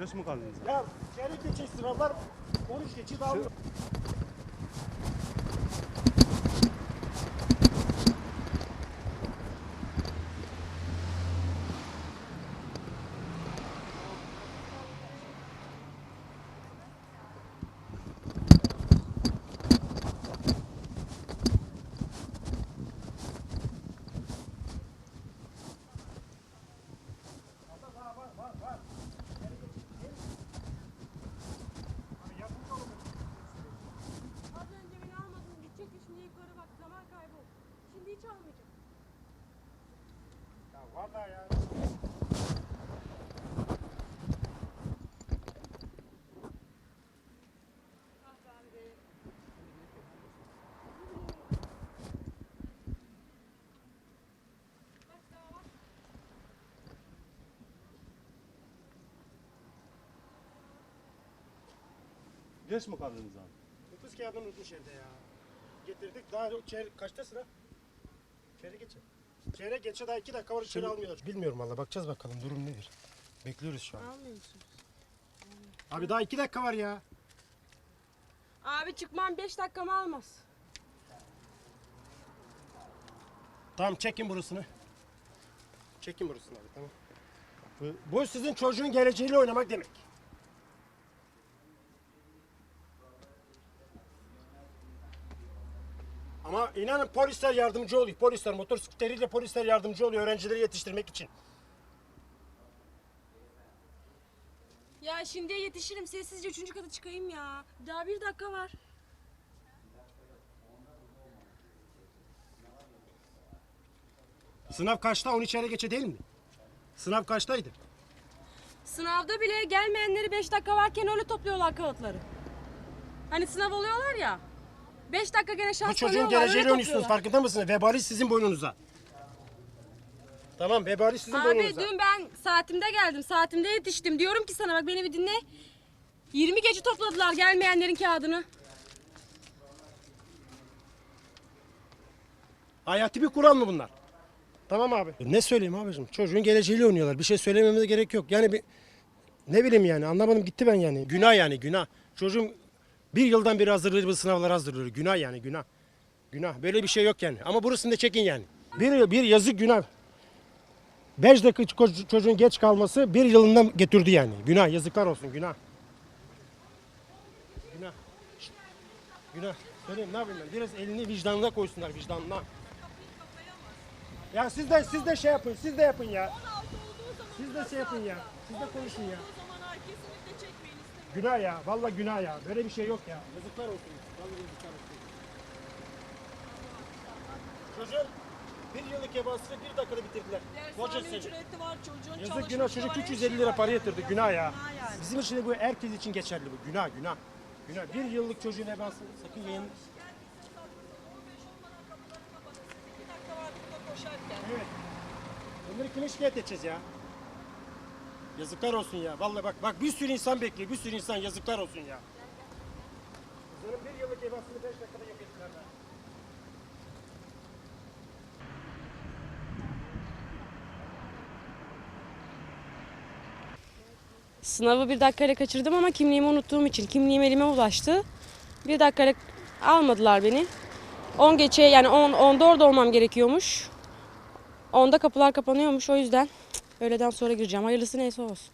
Geç mi kaldınız? Ya çeyrek geçe sınavlar 13 geçi dağılıyor. Da ya. Geç mi kaldınız abi? Nüfus kağıdını unutmuş evde ya. Getirdik daha çeyrek kaçta sıra? Çeyrek geçe. Çeyrek geçe daha iki dakika var içeri almıyorlar. Bilmiyorum valla bakacağız bakalım durum nedir. Bekliyoruz şu an. Almıyor musunuz? Abi daha iki dakika var ya. Abi çıkmam 5 dakikamı almaz. Tamam çekin burasını. Çekin burasını abi tamam. Bu, bu sizin çocuğun geleceğiyle oynamak demek. Ama inanın polisler yardımcı oluyor. Polisler motosikletiyle polisler yardımcı oluyor öğrencileri yetiştirmek için. Ya şimdi yetişirim sessizce üçüncü kata çıkayım ya. Daha bir dakika var. Sınav kaçta? 10 içeri geçe değil mi? Sınav kaçtaydı? Sınavda bile gelmeyenleri 5 dakika varken öyle topluyorlar kağıtları. Hani sınav oluyorlar ya. 5 dakika gene Bu şans çocuğun tanıyorlar, geleceğiyle öyle oynuyorsunuz topluyorlar. farkında mısınız? Vebali sizin boynunuza. Tamam vebali sizin Abi boynunuza. dün ben saatimde geldim. Saatimde yetiştim. Diyorum ki sana bak beni bir dinle. 20 gece topladılar gelmeyenlerin kağıdını. Hayati bir kural mı bunlar? Tamam abi. Ne söyleyeyim abicim? Çocuğun geleceğiyle oynuyorlar. Bir şey söylememize gerek yok. Yani bir ne bileyim yani anlamadım gitti ben yani. Günah yani günah. Çocuğum bir yıldan beri hazırlıyor bu sınavlara hazırlıyor. Günah yani günah. Günah. Böyle bir şey yok yani. Ama burasını da çekin yani. Bir, bir yazık günah. Beş dakika ço- çocuğun geç kalması bir yılından getirdi yani. Günah. Yazıklar olsun günah. Günah. Günah. Söyleyeyim ne yapayım ben? Biraz elini vicdanına koysunlar vicdanına. Ya siz de siz de şey yapın, siz de yapın ya. Siz de şey yapın ya. Siz de konuşun ya. Günah ya, vallahi günah ya. Böyle bir şey yok ya. Yazıklar olsun. Vallahi yazıklar olsun. Çocuğun bir yıllık ebasını bir dakikada bitirdiler. Dershane seni. ücreti var çocuğun Yazık günah çocuk 350 lira para yatırdı. Günah ya. Bizim için de bu herkes için geçerli bu. Günah, günah. Günah. Bir yıllık çocuğun ebasını sakın yayın. Evet. Onları kime şikayet edeceğiz ya? Yazıklar olsun ya. Vallahi bak bak bir sürü insan bekliyor. Bir sürü insan yazıklar olsun ya. Kızların bir yıllık evasını beş dakikada yok ettiler be. Sınavı bir dakikayla kaçırdım ama kimliğimi unuttuğum için kimliğim elime ulaştı. Bir dakikayla almadılar beni. 10 geçe yani 10 10'da orada olmam gerekiyormuş. 10'da kapılar kapanıyormuş o yüzden öğleden sonra gireceğim. Hayırlısı neyse olsun.